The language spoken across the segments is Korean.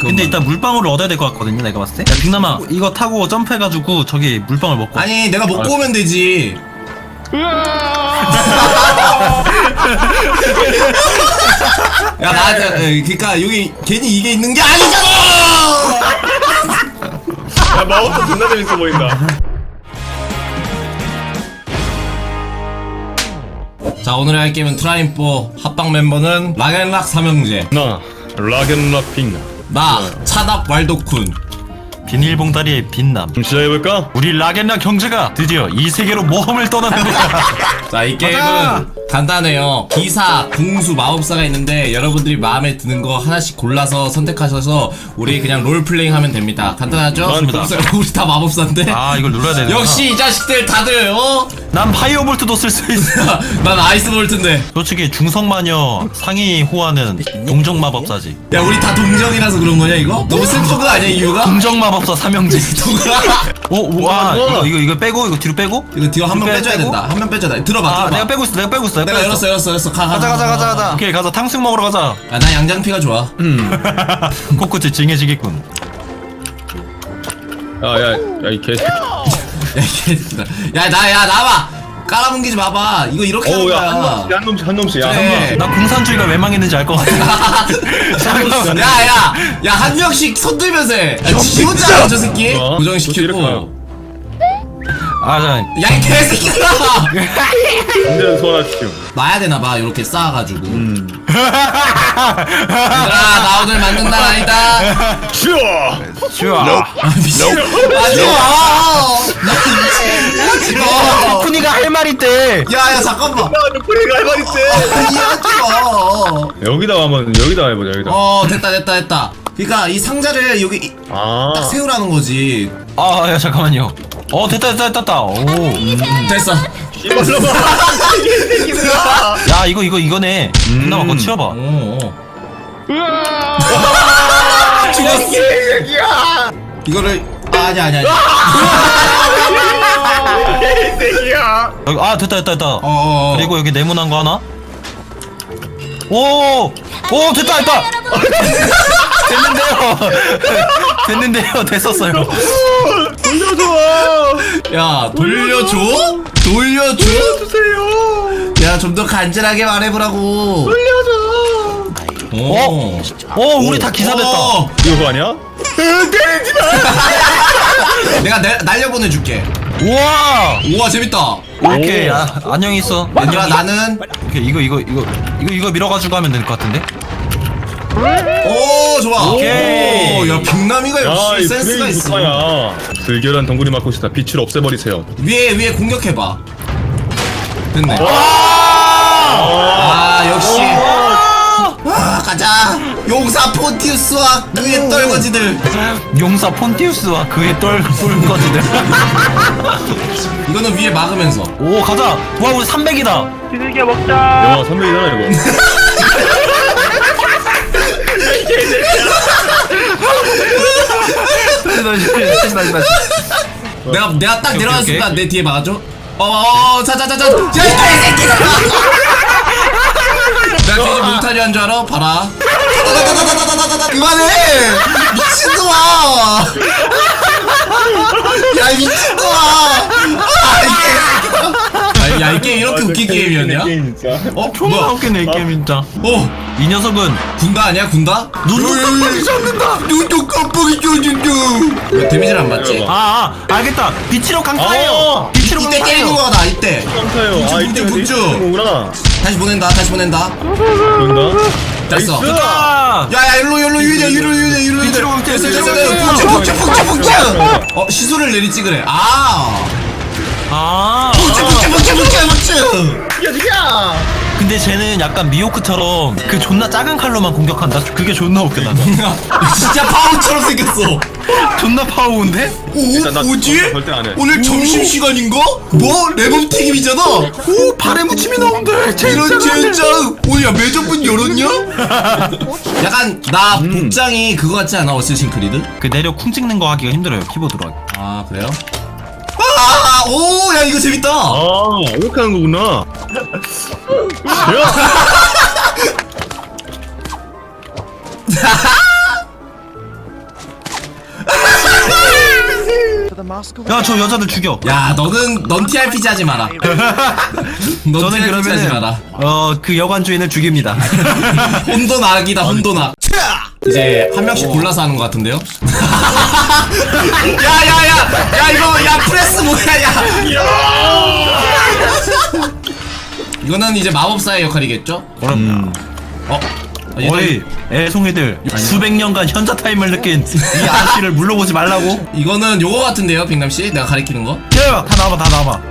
근데 일단 물방울을 얻어야 될 것 같거든요 내가 봤을 때. 야, 빅남아 이거 타고 점프해가지고 저기 물방울 먹고. 아니 내가 먹고 오면 되지. 야 나한테 그니까 여기 괜히 이게 있는 게 아니잖아! 야 마법사 존나 재밌어 보인다. 자 오늘 할 게임은 트라임포 합방 멤버는 락앤락 삼형제. 나 락앤락 빅나 나 차답 왈도쿤 비닐봉다리의 빛남 좀 시작해볼까? 우리 락앤락 형제가 드디어 이 세계로 모험을 떠납니다 자이 게임은! 간단해요 기사, 궁수, 마법사가 있는데 여러분들이 마음에 드는 거 하나씩 골라서 선택하셔서 우리 그냥 롤플레잉 하면 됩니다 간단하죠? 맞습니다. 마법사, 우리 다 마법사인데 아 이걸 눌러야 되는 역시 이 자식들 다들 어? 난 파이어볼트도 쓸 수 있어 난 아이스볼트인데 솔직히 중성마녀 상위 호환은 동정마법사지 야 우리 다 동정이라서 그런 거냐 이거? 너무 슬픈 거 아니야 이유가? 동정마법사 삼형제 오, 오, 아, 이거, 이거, 이거 빼고, 이거 뒤로 빼고? 이거 뒤로 한명 빼- 빼줘야 빼고? 된다 한 명 빼줘야 돼 들어봐 아, 들어봐 내가 빼고 있어, 내가 빼고 있어. 내가 빼고 열었어 열었어 열었어 가, 가, 가자, 가, 가자, 가, 가자, 가. 가자. 오케이, 가자. 탕수육 먹으러 가자. 야, 난 양장피가 좋아 코코치 징해지겠군. 야야야 이 개새끼 야, 나, 야, 나와! 깔아뭉기지 마봐. 이거 이렇게 하는 어우 거야. 야한 놈씩 한 놈씩 한 놈씩 야 그래. 한번 나 공산주의가 왜 망했는지 알 것 같아. 야, 야, 야, 한 명씩 손 들면서 해. 야, 지 혼자 하저 새끼. 어? 이렇게 가요. 아, 자, 야, 이 개새끼들아! 언제든 소환하십시오 놔야 되나봐, 이렇게 쌓아가지고. 음 얘들아, 나 오늘 만든 날 아니다. 슈어 좋아. 아, 미친. 하지 마! 하지 마! 쿠니가 할말 있대. 야, 야, 잠깐만. 누구리가 할말 있대 아니, 하지 마. 여기다가 한번 여기다가 해보자 여기다 어, 됐다, 됐다, 됐다. 그니까 이 상자를 여기 이- 아 딱 세우라는 거지. 아, 야, 잠깐만요. 어, 됐다, 됐다, 됐다. 오. 됐어. 야, 이거, 이거, 이거네. 그나마 그거 치워봐. 오, 오. 죽었어 개새끼야 이거를 아, 아니 아니 아니. 여기, 아, 됐다, 됐다, 됐다. 어, 어. 그리고 여기 네모난 거 하나. 오! 오, 됐다, 됐다! 됐는데요. 됐는데요. 됐었어요. 돌려줘 야 돌려줘? 돌려줘? 주세요 야 좀 더 간절하게 말해보라고. 돌려줘 오. 오, 우리 다 기사 됐다. 어. 이거 그거 아니야? 때리지 마 내가 내, 날려보내줄게. 우와! 우와 재밌다. 오케이, 오. 아, 안녕히 있어. 얘들아. 나는 오케이, 이거, 이거, 이거, 이거, 이거 밀어가지고 하면 될 것 같은데? 오 좋아. 오케이. 오, 야 빅남이가 역시 센스가 있어. 좋다야 불결한 덩굴이 맡고 있다 빛을 없애버리세요 위에 위에 공격해봐. 됐네. 아, 아 역시. 아 가자. 용사 폰티우스와 위에 떨거지들. 용사 폰티우스와 그의 똘, 똘거지들. 이거는 위에 막으면서. 오, 가자! 와, 우리 300이다! 야 선배이잖아 이거 다시, 다시, 다시. 내가 내가 딱 내려가는 오케이, 순간 오케이. 내 뒤에 막아줘. 어어 자자자자. 야이 개새끼야. 내가 괜히 몽타리 한 줄 알아? 봐라. 그만해 미친놈아. 게임 게임이었냐? 게임 진짜 어 존나 뭐야? 이 게임 진짜. 어 이 녀석은 군다 아니야 군다? 눈도 깜빡이 젖는다! 눈도 깜빡이 쪄준다. 왜 데미지를 안 맞지? 아, 아, 알겠다. 빛으로 강타해요! 어. 빛으로 이때 때리는 강타해요! 거다 이때. 깜짝이야 아 이때 굿즈, 굿즈. 거구나 다시 보낸다 다시 보낸다. 보인다 됐어. 나이스. 아! 야야 일로 일로 유리야 일로 유리야 일로 밑으로 유리야 밑으로 됐어 밑으로 됐어 됐어 밑으로 punk치 punk치 punk치 punk치 어 시소를 내리 찍으래 아 아! punk치 punk치 punk치 punk치 punk치 야야 근데 쟤는 약간 미호크처럼 그 존나 작은 칼로만 공격한다? 그게 존나 웃겨, 나도. 진짜 파워처럼 생겼어 존나 파워인데? 일단 나 오 뭐지? 절대 안 해. 오늘 점심시간인가? 뭐? 레몬 튀김이잖아 오 발에 무침이 나온대 이런 젠장 오야 매점문 열었냐? 약간 나 복장이 그거 같지 않아 어쌔신 크리드? 그 내려 쿵 찍는 거 하기가 힘들어요, 키보드로 하기. 아 그래요? 아, 아, 오, 야 이거 재밌다. 아 이렇게 하는 거구나. 야, 야 저 여자들 죽여. 야, 너는 넌 TRPG 하지 마라. 넌 저는 TRPG 하지 마라. 어그 여관 주인을 죽입니다. 혼돈악이다, 혼돈악. 이제 한 명씩 골라서 하는 것 같은데요? 야야 야 야 이거 야 프레스 뭐야 야 이거는 이제 마법사의 역할이겠죠? 그럼 어? 아, 얘들- 어이 애송이들 수백 년간 현자 타임을 느낀 이 아저씨를 물러보지 말라고 이거는 요거 같은데요 빅남씨? 내가 가리키는 거? 야다 나와봐 다 나와봐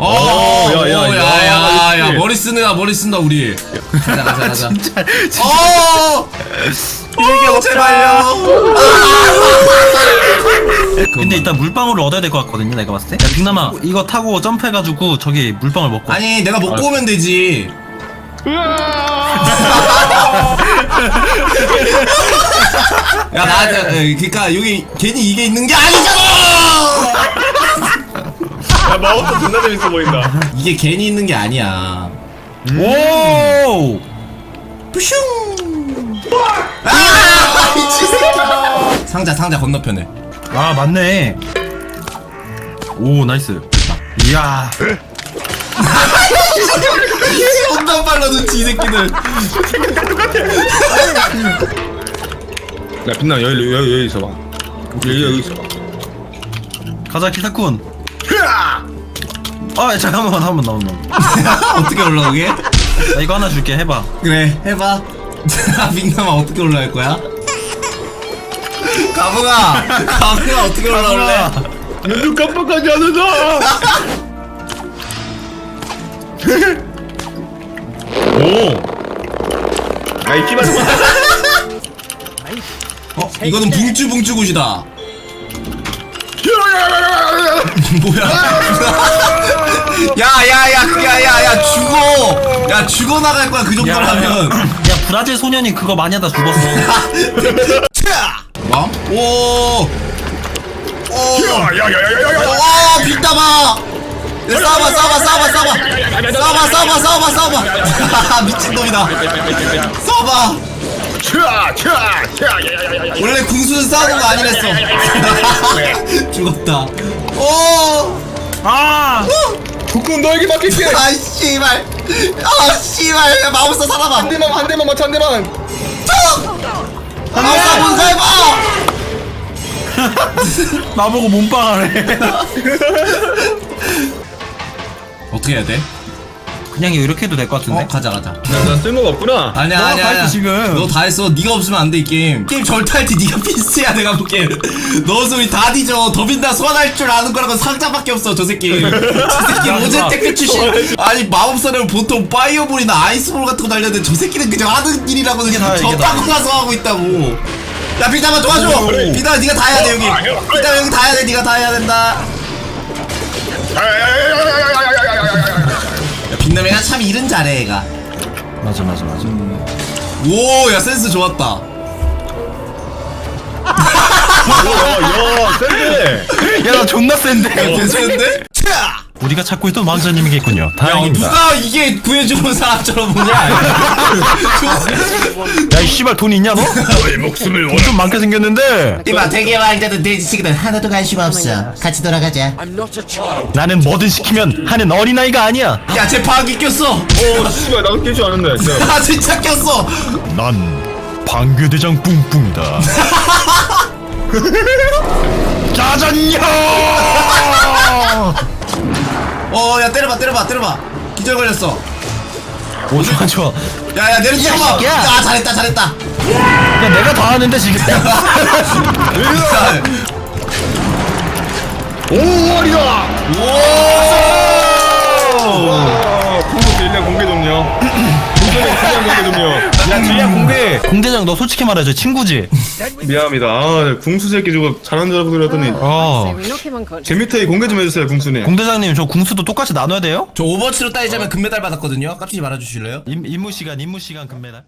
어, 야, 야, 야, 야야야 역시. 머리 쓰느라 머리 쓴다 우리 가자 가자 가자 진짜 진짜 어! 어 제발요 근데 일단 물방울을 얻어야 될 것 같거든요 내가 봤을 때 야, 빅남아 이거 타고 점프해가지고 저기 물방울 먹고 아니 내가 먹고 오면 되지 야 나한테 그니까 여기 괜히 이게 있는 게 아니잖아 야 마법도 존나 재밌어 보인다. 이게 괜히 있는 게 아니야. 오! 푸슝! 아 미친 새끼 상자 상자 건너편에. 아 맞네. 오 나이스. 이야. 존나 빨라 눈치 이 새끼들. 야 빛나 여기 여기 여기 있어봐. 여기 여기 있어봐. 가자 기사쿤 아 잠깐만 한번 나온다 어떻게 올라오게? 나 이거 하나 줄게 해봐 그래 해봐 빅남아 어떻게 올라갈 거야? 가붕아 가붕아 어떻게 올라올래? 눈 깜빡하지 않는다 오 아이 씨발 어? 이거는 붕쭈붕쭈 굿이다 뭐야 야야야 야야야 죽어 야 죽어 나갈 거야 그 정도라면 야 브라질 소년이 그거 많이 하다 죽었어 뭐? 오 오, 야야야야야야 오, 빅담아! 싸봐, 싸봐, 싸봐, 싸봐! 싸봐, 싸봐, 싸봐, 싸봐! 미친 놈이다! 싸봐! 차! 차! 차! 야야야야야 원래 궁수는 싸우는 거 아니랬어. 죽었다. 오! 아 북군 너에게 맡길게 아, 씨발! 아, 씨발! 야, 마법사 살아봐! 한 대만 한 대만 맞춰 한 대만 마법사 뭔가 해봐! 나보고 몸빵하래 어떻게 해야 돼? 그냥 이렇게 해도 될 것 같은데 어, 가자, 가자. 나 쓸모가 없구나 아니야, 너가 아니야, 다 아니야. 했어, 지금. 너 다 했어. 네가 없으면 안 돼, 이 게임. 게임 절탈티 네가 필수야, 내가 볼게. 너 소리 다 뒤져. 더빈다 소환할 줄 아는 거라고 상자밖에 없어, 저 새끼. 저 새끼 로제 택배 출신. 아니, 마법사는 보통 파이어볼이나 아이스볼 같은 거 날렸는데 저 새끼는 그냥 하는 일이라고 다, 그냥 이게. 타고 나서 하고 있다고. 야, 빅담아 도와줘. 오. 빅담아, 네가 다 해야 돼, 여기. 빅담아, 여기 다 해야 돼. 네가 다 해야 된다. 야, 빅남이가 참 일은 잘해, 얘가. 맞아 맞아 맞아 오, 야, 센스 좋았다. 야 야 센데 야 나 존나 센데 괜찮은데? 우리가 찾고 있던 왕자님이겠군요 야, 다행입니다 누가 이게 구해주는 사람처럼 보냐? 야 이 씨발 돈 있냐 너? 너의 목숨을 돈좀 많게 생겼는데 이봐, 되게 왕자든 돼지치기든 하나도 관심 없어. 같이 돌아가자. 나는 뭐든 시키면 하는 어린아이가 아니야 야, 제 방귀 꼈어. 오 씨발 나도 깰줄 아는데 진짜 아, 진짜 꼈어. 난 방교대장 뿡뿡이다 짜잔요 어, 야, 때려봐, 때려봐, 때려봐. 기절 걸렸어. 오 좋아 좋아 야, 야, 내려주마. 야. 아, 잘했다, 잘했다. 야 내가 다 하는데 지금 오월이다 오! 풍수 일량 공개 풍수 일량 공개 좀요 야 주희야 공대 공대장 너 솔직히 말해 저 친구지? 미안합니다 아 궁수 새끼 저거 잘하는 줄 알고 그랬더니 어제 밑에 공개 좀 해주세요 궁수님 공대장님 저 궁수도 똑같이 나눠야 돼요? 저 오버워치로 따지자면 금메달 받았거든요. 깜찍이 말아주실래요? 임, 임무 시간 임무 시간 금메달